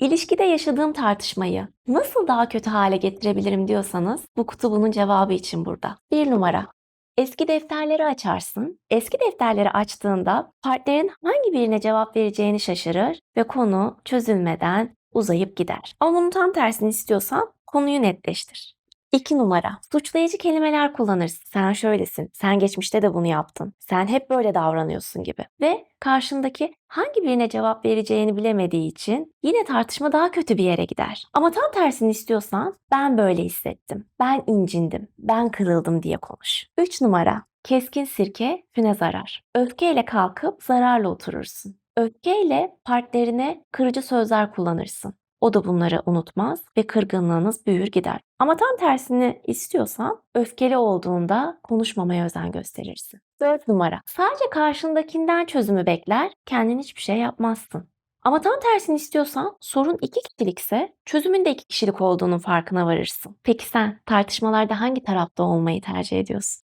İlişkide yaşadığım tartışmayı nasıl daha kötü hale getirebilirim diyorsanız bu kutu bunun cevabı için burada. Bir numara. Eski defterleri açarsın. Eski defterleri açtığında partnerin hangi birine cevap vereceğini şaşırır ve konu çözülmeden uzayıp gider. Ama bunun tam tersini istiyorsan konuyu netleştir. 2 numara. Suçlayıcı kelimeler kullanırsın. Sen şöylesin, sen geçmişte de bunu yaptın, sen hep böyle davranıyorsun gibi. Ve karşındaki hangi birine cevap vereceğini bilemediği için yine tartışma daha kötü bir yere gider. Ama tam tersini istiyorsan ben böyle hissettim, ben incindim, ben kırıldım diye konuş. 3 numara. Keskin sirke füne zarar. Öfkeyle kalkıp zararla oturursun. Öfkeyle partnerine kırıcı sözler kullanırsın. O da bunları unutmaz ve kırgınlığınız büyür gider. Ama tam tersini istiyorsan öfkeli olduğunda konuşmamaya özen gösterirsin. 4 numara. Sadece karşındakinden çözümü bekler, kendin hiçbir şey yapmazsın. Ama tam tersini istiyorsan sorun iki kişilikse çözümün de iki kişilik olduğunun farkına varırsın. Peki sen tartışmalarda hangi tarafta olmayı tercih ediyorsun?